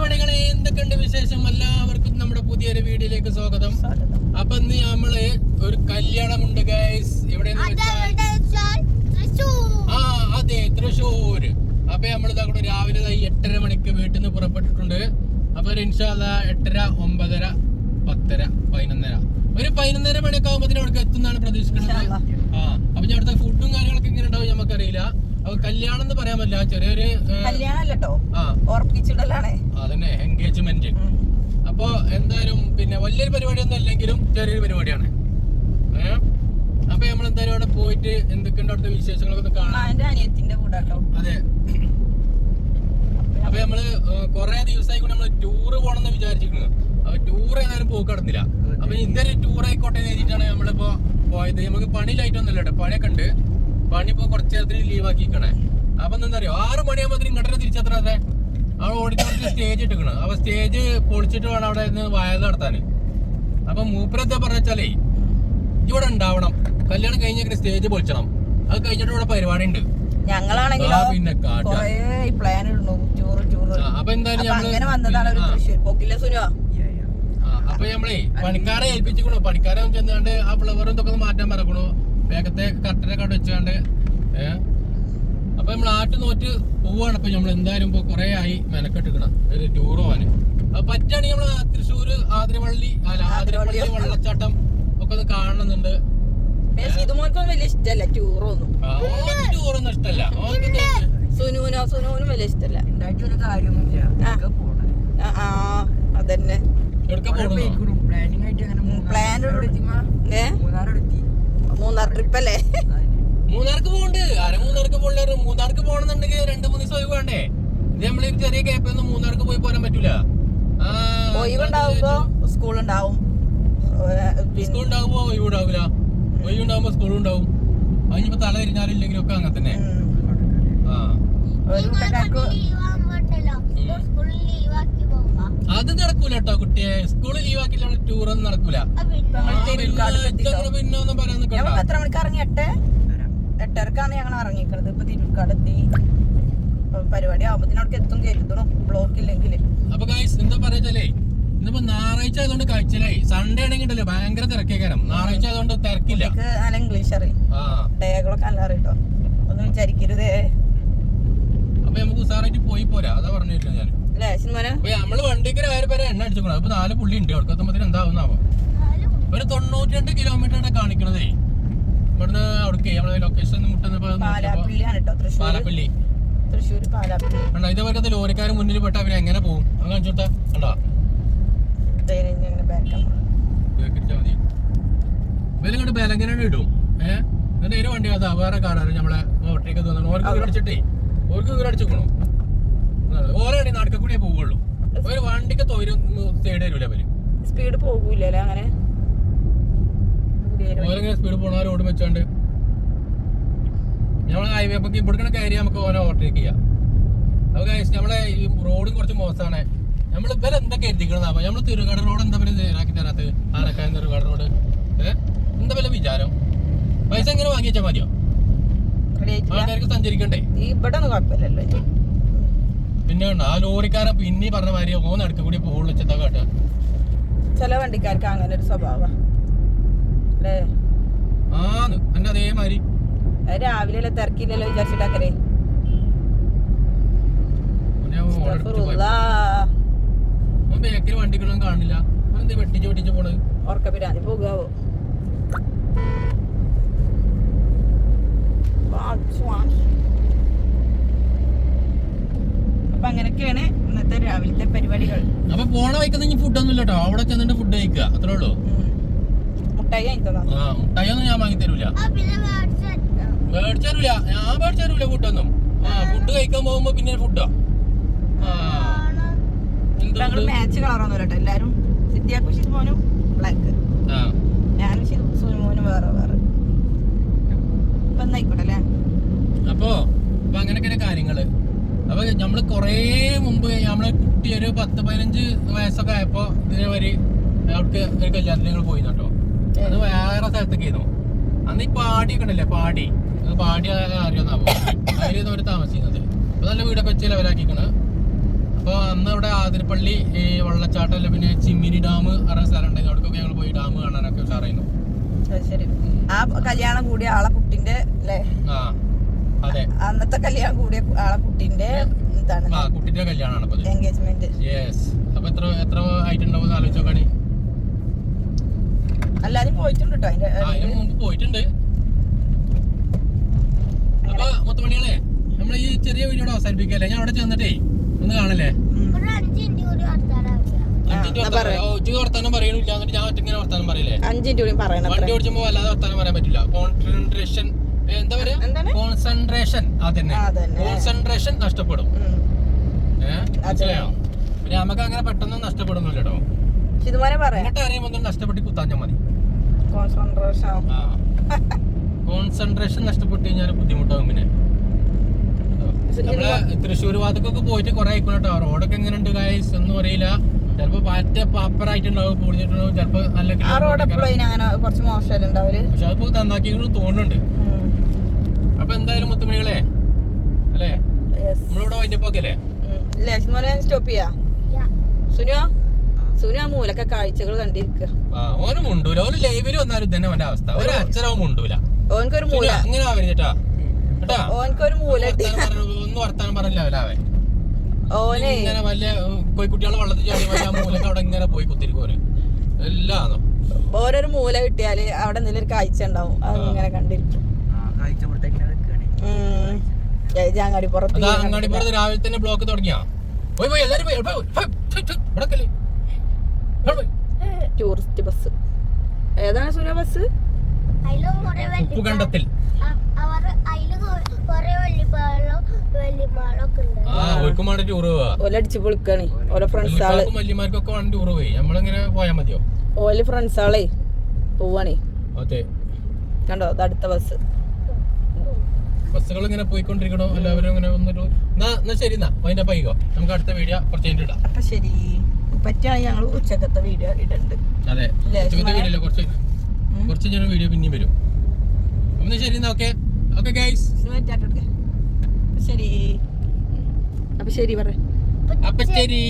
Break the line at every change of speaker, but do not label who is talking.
സുഹൃത്തുക്കളെ എന്തൊക്കെയുണ്ട് വിശേഷം? എല്ലാവർക്കും നമ്മുടെ പുതിയൊരു വീഡിയോയിലേക്ക് സ്വാഗതം. അപ്പൊ ഇന്ന് നമ്മൾ ഒരു കല്യാണമുണ്ട് ഗൈസ് ഇവിടെ വെച്ചാൽ ആ അതെ തൃശ്ശൂര് അപ്പൊ നമ്മൾ ഇതാ രാവിലെ എട്ടര മണിക്ക് വീട്ടിൽ നിന്ന് പുറപ്പെട്ടിട്ടുണ്ട്. അപ്പൊ ഒരു ഇൻഷാല്ല എട്ടര ഒമ്പതര പത്തര പതിനൊന്നര. ഒരു പതിനൊന്നര മണിയൊക്കെ ആകുമ്പോഴത്തേനും അവിടെ എത്തുന്നതാണ് പ്രതീക്ഷിക്കുന്നത്. ആ അപ്പൊ ഞാൻ അവിടുത്തെ ഫുഡും കാര്യങ്ങളൊക്കെ എങ്ങനെ ഉണ്ടാവും നമുക്കറിയില്ല. കല്യാണം എന്ന് പറയാൻ പറ്റില്ല. ചെറിയൊരു
കല്യാണല്ലോ ഓർപ്പിച്ചിടലാണ്
അതന്നെ എൻഗേജ്മെന്റ് അപ്പൊ എന്തായാലും പിന്നെ വലിയൊരു പരിപാടിയൊന്നും അല്ലെങ്കിലും ചെറിയൊരു പരിപാടിയാണ്. അപ്പൊ നമ്മൾ എന്തായാലും അവിടെ പോയിട്ട് എന്തൊക്കെയുണ്ട് അവിടുത്തെ വിശേഷങ്ങളൊക്കെ കാണാം.
അനിയത്തിന്റെ കൂടെ
അതെ. അപ്പൊ നമ്മൾ കൊറേ ദിവസമായി കൂടി നമ്മൾ ടൂറ് പോണെന്ന് വിചാരിച്ചിരുന്നു അപ്പൊ ടൂർ ഏതായാലും പോക്ക് നടന്നില്ല. അപ്പൊ ഇതൊരു ടൂർ ആയിക്കോട്ടെ എന്ന് എഴുതിയിട്ടാണ് നമ്മളിപ്പോ പോയത്. നമുക്ക് പണിയിലായിട്ടൊന്നുമില്ല കേട്ടോ പണിയൊക്കെ ഉണ്ട്. പണി ഇപ്പൊ കുറച്ച് നേരത്തിന് ലീവ് ആക്കിക്കണേ. അപ്പൊ എന്താ അറിയോ ആറ് മണിയാകുമ്പോൾ ഘടന തിരിച്ചെത്ര. അതെ അവിടെ ഓഡിറ്റോറിയത്തിൽ സ്റ്റേജ് ഇട്ടിക്കണ് അപ്പൊ സ്റ്റേജ് പൊളിച്ചിട്ട് വേണം അവിടെ നിന്ന് വയത് നടത്താന്. അപ്പൊ മൂപ്പരെന്താ പറഞ്ഞാലേ ഇവിടെ ഉണ്ടാവണം. കല്യാണം കഴിഞ്ഞ സ്റ്റേജ് പൊളിച്ചണം. അത് കഴിഞ്ഞിട്ട് ഇവിടെ പരിപാടി ഉണ്ട് അപ്പൊ എന്തായാലും
അപ്പൊ
നമ്മൾ പണിക്കാരെ ഏൽപ്പിച്ചിക്കണു പണിക്കാരെ ചെന്നാണ്ട് ആ ഫ്ലവറും ഇതൊക്കെ മാറ്റാൻ പറക്കണു വേഗത്തെ കട്ടനൊക്കെ അവിടെ വെച്ചാണ്ട് ഏഹ് അപ്പൊ നമ്മൾ ആട്ട് നോറ്റ് പോവാണ്. അപ്പൊ നമ്മൾ എന്തായാലും ഇപ്പൊ കുറെ ആയി മെനക്കെട്ടിക്കണം. ഒരു ടൂർ പോവാന്. അപ്പൊ പറ്റുകയാണെങ്കിൽ നമ്മൾ തൃശ്ശൂര് ആതിരവള്ളി അല്ല ആതിരവള്ളി വെള്ളച്ചാട്ടം ഒക്കെ ഒന്ന് കാണുന്നുണ്ട്
വലിയ ഇഷ്ടല്ല ടൂറൊന്നും
ടൂറൊന്നും ഇഷ്ടല്ല.
വലിയ ആ. അതന്നെ. പ്ലാൻ? ഏ?
മൂന്നാറോടെ എത്തി
മൂന്നാർ ട്രിപ്പ് അല്ലേ
മൂന്നാർക്ക് പോകണ്ട് അര മൂന്നാർക്ക് പോകണ്ടേ മൂന്നാർക്ക് പോകണമെന്നുണ്ടെങ്കിൽ രണ്ട് മൂന്ന് ദിവസം ഒഴിവ് വേണ്ടേ? ഇത് നമ്മൾ ചെറിയ കേപ്പൊന്നും മൂന്നാർക്ക് പോയി പോരാൻ പറ്റൂല. ആ,
ഒഴിവുണ്ടാവുമ്പോ സ്കൂൾ ഉണ്ടാവും
സ്കൂൾ ഉണ്ടാകുമ്പോ ഒഴിവ് ഉണ്ടാവില്ല ഒഴിവ് ഉണ്ടാകുമ്പോ സ്കൂൾ ഉണ്ടാവും അതിനിപ്പോ തല തിരിഞ്ഞാലും ഇല്ലെങ്കിലും ഒക്കെ അങ്ങനെ തന്നെ. ആ.
ഒരു കൂട്ടക്കാർക്ക്
അത് നടക്കൂല കേട്ടോ കുട്ടിയെ. സ്കൂൾ ലീവ് ആക്കില്ല ടൂർ ഒന്നും നടക്കൂല. പിന്നെ ഒന്നും പറയാൻ നിൽക്കണ്ട
എത്ര മണിക്ക് ഇറങ്ങി എട്ട്. എട്ടരക്കാണ് ഞങ്ങൾ ഇറങ്ങിക്കണത് ഇപ്പൊ തിരുക്കാട് എത്തി. പരിപാടി ആവുമ്പത്തിന് അവിടെ എത്തും കരുതണം ബ്ലോക്ക് ഇല്ലെങ്കിൽ
അപ്പൊ ഗൈസ് എന്താ പറയാച്ചാലേ ഇന്നിപ്പോ ഞായറാഴ്ച ആയതുകൊണ്ട് കഴിച്ചില്ലേ? സൺഡേ ആണെങ്കിൽ ഉണ്ടല്ലോ ഭയങ്കര തിരക്കേക്കാരം. ഞായറാഴ്ച ആയതുകൊണ്ട് തിരക്കില്ല.
നല്ല ഇംഗ്ലീഷ് അറിയും. ഡേകളൊക്കെ നല്ല അറിയട്ടോ ഒന്നും വിചാരിക്കരുതേ.
അപ്പൊ നമുക്ക് ഉസാറായിട്ട് പോയി പോരാ. അതാ പറഞ്ഞില്ല ഞാൻ നമ്മൾ വണ്ടിക്ക് ആയിരം പേരെ എണ്ണ അടിച്ചു അപ്പൊ നാല് പുള്ളി ഉണ്ട് അവിടെ എത്തുമ്പത്തിന് എന്താവുന്നാവോ? ഒരു തൊണ്ണൂറ്റി രണ്ട് കിലോമീറ്റർ കാണിക്കണതേ. ഇവിടുന്ന് അവിടേക്ക് നമ്മളെ ലൊക്കേഷൻ മുട്ടുന്നപ്പോ പാലപ്പള്ളി.
തൃശ്ശൂർ പാലാപ്പള്ളി.
ലോറിക്കാരൻ മുന്നിൽ പെട്ട അവർ എങ്ങനെ പോകും അത് കാണിച്ചു കൊടുത്താ. കണ്ടോ? ബലങ്ങനെ ഇടും. ഏഹ് എന്നിട്ട് വണ്ടി അതാ വേറെ കാറാണ്. നമ്മളെ ഓട്ടേക്ക് തോന്നണം ഓർക്ക് വീടടിച്ചിട്ടേ ഓർക്ക് വീടടിച്ചിക്കണു ഓരോ നടക്ക കൂടിയേ പോവുള്ളൂ ഒരു വണ്ടിക്ക് തോരും സൈഡ് വരൂല അവർ
സ്പീഡ് പോകൂല അങ്ങനെ? ഓരോ
ഓരങ്ങനെ സ്പീഡ് പോണ റോഡ് വെച്ചാണ്ട്. നമ്മളെ ഹൈവേ പക്കി ഇവിടെ കയറി നമുക്ക് ഓരോ ഓവർടേക്ക് ചെയ്യാം. അപ്പൊ നമ്മളെ ഈ റോഡും കുറച്ച് മോശമാണ് നമ്മൾ ഇവരെ എന്തൊക്കെ എത്തിക്കണം നമ്മൾ നമ്മൾ തിരുവക്കാട് റോഡ് എന്താ പറയുക നേരാക്കി തരാത്തത് ആനക്കായ തിരുകാട് റോഡ് ഏഹ് എന്താ വല്ല വിചാരം? പൈസ എങ്ങനെ വാങ്ങി വെച്ചാൽ മതിയോ? ആൾക്കാർക്ക് സഞ്ചരിക്കണ്ടേ?
ഇവിടെ ഒന്നും കുഴപ്പമില്ലല്ലോ.
പിന്നെ ആ ലോറിക്കാരൻ പിന്നെ പറഞ്ഞ മാതിരി ഓൻ അടുക്ക കൂടി പോകുള്ളൂ ചെത്താ
ചില വണ്ടിക്കാർക്ക് അങ്ങനെ ഒരു സ്വഭാവം. അല്ലേ?
ആന്ന് എന്റെ അതേമാതിരി
രാവിലെ തിരക്കില്ലല്ലോ
വിചാരിച്ചിട്ടേ വണ്ടികളൊന്നും കാണില്ല. എന്താ വെട്ടിച്ച് വെട്ടിച്ച് പോണത്?
ഉറക്ക പിരാതി പോകാവോ? അപ്പൊ അങ്ങനെയൊക്കെയാണ് ഇന്നത്തെ രാവിലത്തെ പരിപാടികൾ.
അപ്പൊ പോണ വൈക്കുന്ന ഫുഡ് ഒന്നും ഇല്ലട്ടോ. അവിടെ ചെന്നിട്ട് ഫുഡ് കഴിക്കുക. അത്രേ ഉള്ളൂ.
മുട്ടായി
ആ മുട്ടായൊന്നും ഞാൻ വാങ്ങി തരൂല. മേടിച്ചരൂല. ഞാൻ മേടിച്ചരൂല ഫുഡൊന്നും ആ ഫുഡ് കഴിക്കാൻ പോകുമ്പോ പിന്നെ ഫുഡോ
മാച്ച് കളറൊന്നും ഇല്ലട്ടോ എല്ലാരും സിദ്ധിയാക്കും ഷിസ്മോനും ബ്ലാക്ക്.
ആ.
ഞാനും സുനിമോനും വേറെ വേറെ. അപ്പൊ എന്നായിക്കോട്ടെ അല്ലേ?
അപ്പോ അപ്പൊ അങ്ങനെയൊക്കെയാണ് കാര്യങ്ങൾ. അപ്പൊ കുറേ മുമ്പ് നമ്മളെ കുട്ടി ഒരു പത്ത് പതിനഞ്ച് വയസ്സൊക്കെ ആയപ്പോ ഇതിനെ വരെ അവർക്ക് ഒരു കല്യാണത്തിന് ഞങ്ങൾ പോയി കേട്ടോ അത് വേറെ സ്ഥലത്തൊക്കെ ആയിരുന്നു അന്ന് ഈ പാടിയൊക്കെ ഉണ്ടല്ലേ പാടി. അത് പാടി അറിയാന്നാവോ? അതിൽ അവർ താമസിക്കുന്നത് അപ്പൊ നല്ല വീടൊക്കെ വെച്ച് ലെവലാക്കിക്കണ്. അപ്പോൾ അന്ന് അവിടെ ആതിരപ്പള്ളി ഈ വള്ളച്ചാട്ടം പിന്നെ ചിമ്മിനി ഡാം പറഞ്ഞ സ്ഥലം ഉണ്ടെങ്കിൽ അവിടേക്കൊക്കെ ഞങ്ങൾ പോയി ഡാം കാണാനൊക്കെ ഉഷാറായിരുന്നു.
ശരി. ആ കല്യാണം കൂടിയ ആളെ കുട്ടിന്റെ അല്ലേ
ആ.
അന്നത്തെ കല്യാണം കൂടിയ ആളെ കുട്ടിന്റെ
കുട്ടിന്റെ കല്യാണമാണ്
എൻഗേജ്മെന്റ്
യെസ് അപ്പൊ എത്ര എത്ര ആയിട്ടുണ്ടാവും ആലോചിച്ച് നോക്കാണി
എല്ലാരും പോയിട്ടുണ്ട് കേട്ടോ അതിന്റെ
മുമ്പ് പോയിട്ടുണ്ട്. അപ്പൊ മുത്തുമണികളെ നമ്മൾ ഈ ചെറിയ വീഡിയോ അവസാനിപ്പിക്കല്ലേ? ഞാൻ അവിടെ ചെന്നിട്ടേ ഒന്ന് കാണല്ലേ?
ഉച്ചയ്ക്ക് വർത്താനം
അഞ്ചിന്റെ പറയണില്ല. എന്നിട്ട് ഞാൻ ഒറ്റ ഇങ്ങനെ വർത്താനം പറയില്ലേ?
അഞ്ച് കൂടി പറയണം
വണ്ടി ഓടിച്ചുമ്പോ വല്ലാതെ വർത്താനം പറയാൻ പറ്റില്ല. കോൺസെൻട്രേഷൻ എന്താ
പറയുക?
കോൺസെൻട്രേഷൻ അതന്നെ കോൺസെൻട്രേഷൻ നഷ്ടപ്പെടും. മനസ്സിലായോ? പിന്നെ നമുക്ക് അങ്ങനെ പെട്ടെന്ന് നഷ്ടപ്പെടുന്നില്ല കേട്ടോ എന്നിട്ട് അറിയുമ്പോൾ ഒന്നും നഷ്ടപ്പെട്ട് കുത്താഞ്ഞാൽ മതി.
കോൺസെൻട്രേഷൻ
കോൺസെൻട്രേഷൻ നഷ്ടപ്പെട്ട് കഴിഞ്ഞാൽ ബുദ്ധിമുട്ടാകും പിന്നെ. നമ്മളെ തൃശ്ശൂർ ഭാഗത്തൊക്കെ പോയിട്ട് കുറെ ആയിക്കോട്ടെ കേട്ടോ റോഡൊക്കെ എങ്ങനെയുണ്ട് ഗായ്സ് ഒന്നും അറിയില്ല. ചിലപ്പോ പാറ്റ പാപ്പറായിട്ടുണ്ടാവും പൊളിഞ്ഞിട്ടുണ്ടാവും ചിലപ്പോ നല്ല പക്ഷെ അതിപ്പോ നന്നാക്കി തോന്നുന്നുണ്ട്. അപ്പൊ എന്തായാലും മുത്തുമണികളെ? അല്ലേ?
Yes.
നമ്മളിവിടെ വൈകിപ്പോക്കല്ലേ
ഉം. സ്റ്റോപ്പ് ചെയ്യാ? സുനു? സുനു ആ മൂലൊക്കെ കാഴ്ചകൾ കണ്ടിരിക്കുക
ആ ഓന് മുണ്ടൂല. ഓന് ലൈവിൽ വന്നാലും തന്നെ അവസ്ഥ. ഒരു മുണ്ടൂല.
ഓനക്കൊരു മൂല.
ഇങ്ങനെ
ഓനക്കൊരു മൂല
ഒന്നും വർത്താനം
ഓനെ.
ഇങ്ങനെ വല്ല കോഴിക്കുട്ടികളെ വെള്ളത്തിൽ ചാടി വല്ല ആ മൂലക്ക് അവിടെ ഇങ്ങനെ പോയി കുത്തിരിക്കും
ഓരോരു മൂല കിട്ടിയാൽ അവിടെ എന്തെങ്കിലും ഒരു കാഴ്ച ഉണ്ടാവും. അത് ഇങ്ങനെ കണ്ടിരിക്കും.
അങ്ങാടിപ്പുറത്ത് രാവിലെ തന്നെ ബ്ലോക്ക് തുടങ്ങിയാ. പോയി പോയി എല്ലാരും.
Tourist bus. ഏതാണ് സുര ബസ്?
ഉപ്പുകണ്ടത്തിൽ.
അവർ അതിൽ കുറെ വല്യപ്പാളും വല്യമാളൊക്കെ ഉണ്ട്.
ആ ഓർക്കും വേണ്ട ടൂർ പോവാ.
ഓല അടിച്ച് പൊളിക്കാണ്. ഫ്രണ്ട്സ്
ആൾ. ടൂർ പോയി. നമ്മളിങ്ങനെ പോയാ മതിയോ?
ഓൽ ഫ്രണ്ട്സ് ആളെ പോവാണേ. കണ്ടോ? അടുത്ത ബസ്.
ബസ്സുകൾ ഇങ്ങനെ പോയിക്കൊണ്ടിരിക്കണോ? എല്ലാവരും ഇങ്ങനെ വന്നിട്ട് എന്നാ എന്നാ ശരി എന്നാ. അതിന്റെ പൈകോ നമുക്ക് അടുത്ത വീഡിയോ കുറച്ച് കഴിഞ്ഞിട്ട് ഇടാം.
അപ്പൊ ശരി. പറ്റുകയാണെങ്കിൽ ഞങ്ങൾ ഉച്ചക്കത്തെ വീഡിയോ ഇടുന്നുണ്ട്
അതെ. ഉച്ചക്കത്തെ? വീഡിയോ കുറച്ച്. കുറച്ച് ഞാൻ വീഡിയോ പിന്നെയും വരും. അപ്പൊ ശരി എന്നാ ഓക്കെ. Okay guys.
ശരി. അപ്പൊ ശരി പറ.
അപ്പൊ ശരി.